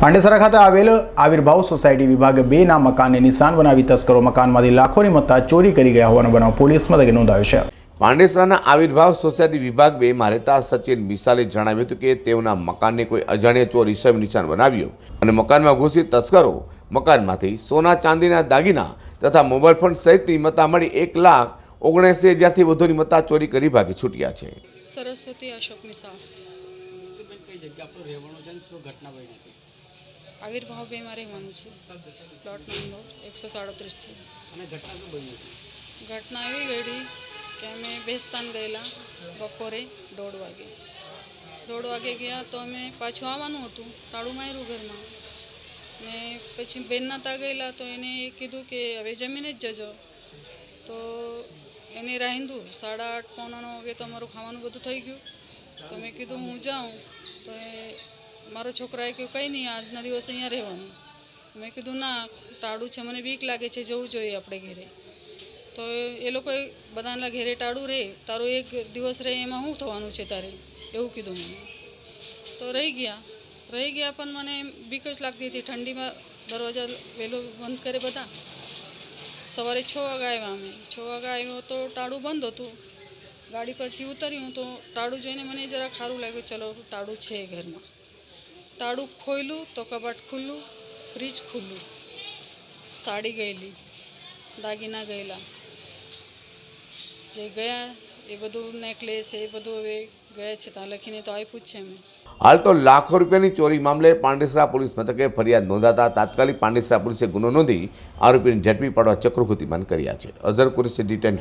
પાંડેસરા ખાતે આવેલ આવિર્ભાવ સોસાયટી વિભાગ બે ના મકાનને નિશાન બનાવી તસ્કરો મકાનમાંથી લાખોની મત્તા ચોરી કરી ગયા હોવાનો બનાવ પોલીસ મથકે નોંધાયો છે. પાંડેસરાના આવિર્ભાવ સોસાયટી વિભાગ બેમાં રહેતા સચિન મિસાલે જણાવ્યું હતું કે તેઓના મકાનને કોઈ અજાણ્યા ચોર હિસાબે નિશાન બનાવ્યું અને મકાનમાં ઘૂસી તસ્કરો મકાનમાંથી સોના ચાંદીના દાગીના તથા મોબાઈલ ફોન સહિતની મત્તા મળી એક લાખ ઓગણસી હજારથી વધુની મત્તા ચોરી કરી ભાગી છૂટ્યા છે. સરસ્વતી અશોક મિસાળ કઈ જગ્યા પર રહેવાનું છે શું ઘટના બની હતી? આવિર્ભાવ બેમાં રહેવાનું છે. પ્લોટ નંબર એકસો સાડત્રીસ છે. અને ઘટના શું બની હતી? ઘટના એવી ઘડી કે અમે બેસ્તાન ગયેલા બપોરે દોઢ વાગે. દોઢ વાગે ગયા તો અમે પાછું આવવાનું હતું તાળું માર્યું ઘરમાં. ને પછી બેનના ત્યાં ગયેલા તો એને કીધું કે હવે જમીને જ જજો. તો એને રાહિંદું સાડા આઠ પોણાનો વાગે તો અમારું ખાવાનું બધું થઈ ગયું. તો મેં કીધું હું જાઉં. તો એ મારા છોકરાએ કહ્યું, કંઈ નહીં, આજના દિવસ અહીંયા રહેવાનું. મેં કીધું, ના, ટાળું છે, મને બીક લાગે છે, જવું જોઈએ આપણે ઘરે. તો એ લોકોએ બધાના ઘેરે ટાળું રહે તારો એક દિવસ રહે, એમાં શું થવાનું છે તારે? એવું કીધું મને. તો રહી ગયા. રહી ગયા, પણ મને બીક જ લાગતી હતી. ઠંડીમાં દરવાજા વહેલો બંધ કરે બધા. સવારે છ વાગે આવ્યા અમે. છ વાગે આવ્યો તો ટાળું બંધ હતું. ગાડી પરથી ઉતર્યું તો ટાળું જોઈને મને જરા સારું લાગ્યું, ચલો, ટાળું છે ઘરમાં. ટાળું ખોલ્યું તો કબાટ ખુલ્લું, ફ્રીજ ખુલ્લું. સાડી ગયેલી, દાગીના ગયેલા. જે ગયા એ બધું નેકલેસ એ બધું હવે ગયા છે, ત્યાં લખીને તો આપ્યું જ છે અમે હાલ તો લાખો રૂપિયાની ચોરી મામલે પાંડેસરા પોલીસ મથકે ફરિયાદ નોંધાતા તાત્કાલિક પાંડેસરા પોલીસે ગુનો નોંધી આરોપીને ઝડપી પાડવા ચક્રો કર્યા છે. Azhar Qureshi D ten